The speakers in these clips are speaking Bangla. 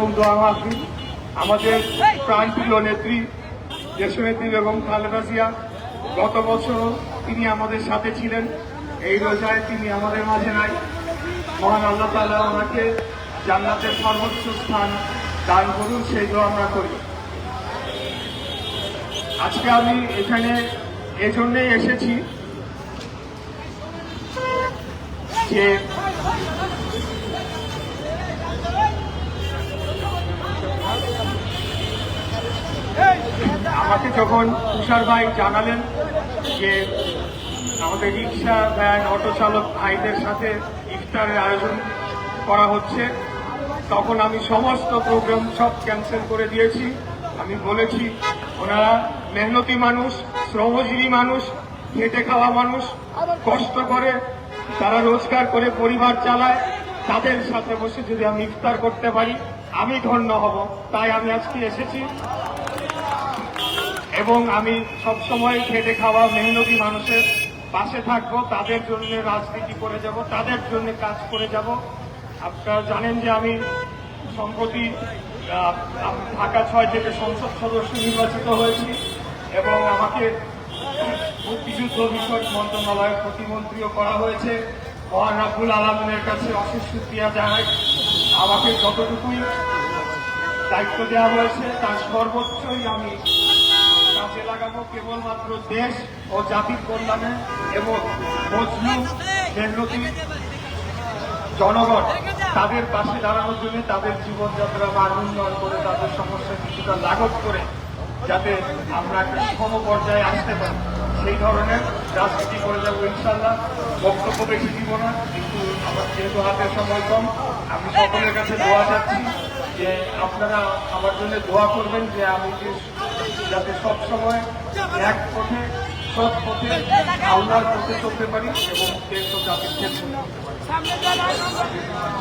এবং দোয়া মাহফিল। আমাদের প্রাণপ্রিয় নেত্রী দেশনেত্রী বেগম খালেদা জিয়া গত বছর তিনি আমাদের সাথে ছিলেন। এই রোজায় তিনি আমাদের মাঝে নাই। মহান আল্লাহ তালা ওনাকে জান্নাতের সর্বোচ্চ স্থান দান করুন সেই দোয়া আমরা করি। আজকে আমি এখানে এজন্যই এসেছি যে আমাকে যখন তুষার ভাই জানালেন যে আমাদের রিক্সা ভ্যান অটো চালক ভাইদের সাথে ইফতারের আয়োজন করা হচ্ছে। তখন আমি সমস্ত প্রোগ্রাম সব ক্যান্সেল করে দিয়েছি। আমি বলেছি, ওনারা মেহনতি মানুষ, শ্রমজীবী মানুষ, খেটে খাওয়া মানুষ, কষ্ট করে, তারা রোজগার করে পরিবার চালায়, তাদের সাথে বসে যদি আমি ইফতার করতে পারি, আমি ধন্য হব। তাই আমি আজকে এসেছি। এবং আমি সবসময় খেটে খাওয়া মেহনতি মানুষের পাশে থাকব, তাদের জন্য রাজনীতি করে যাব, তাদের জন্য কাজ করে যাব। আপনারা জানেন যে আমি সম্প্রতি ঢাকা ছয় থেকে সংসদ সদস্য নির্বাচিত হয়েছি এবং আমাকে মুক্তিযুদ্ধ বিষয়ক মন্ত্রণালয়ের প্রতিমন্ত্রীও করা হয়েছে। মহান আব্দুল আলমের কাছে অশেষ সুক্রিয়া জানাই। আমাকে যতটুকুই দায়িত্ব দেওয়া হয়েছে, তার সর্বোচ্চই আমি কেবলমাত্র দেশ ও জাতির কল্যাণে এবং মজলুম মেহনতি জনগণ তাদের পাশে দাঁড়ানোর জন্য তাদের জীবনযাত্রা মান উন্নয়ন করে, তাদের সমস্যা কিছুটা লাঘব করে যাতে আমরা একটা সম পর্যায়ে আসতে পারি। সেই ধরনের রাজনীতি করে যাব ইনশাল্লাহ বক্তব্য বেশি দিব না, কিন্তু আমার যেহেতু হাতে সময় কম, আমি সকলের কাছে দোয়া চাচ্ছি যে আপনারা আমার জন্য দোয়া করবেন যে আমি যে যাতে সবসময় এক পথে, সৎ পথে আল্লাহর পথে চলতে পারি এবং দেশ ও জাতির ক্ষেত্রে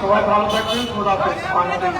সবাই ভালো থাকবেন। খোদা বাংলাদেশ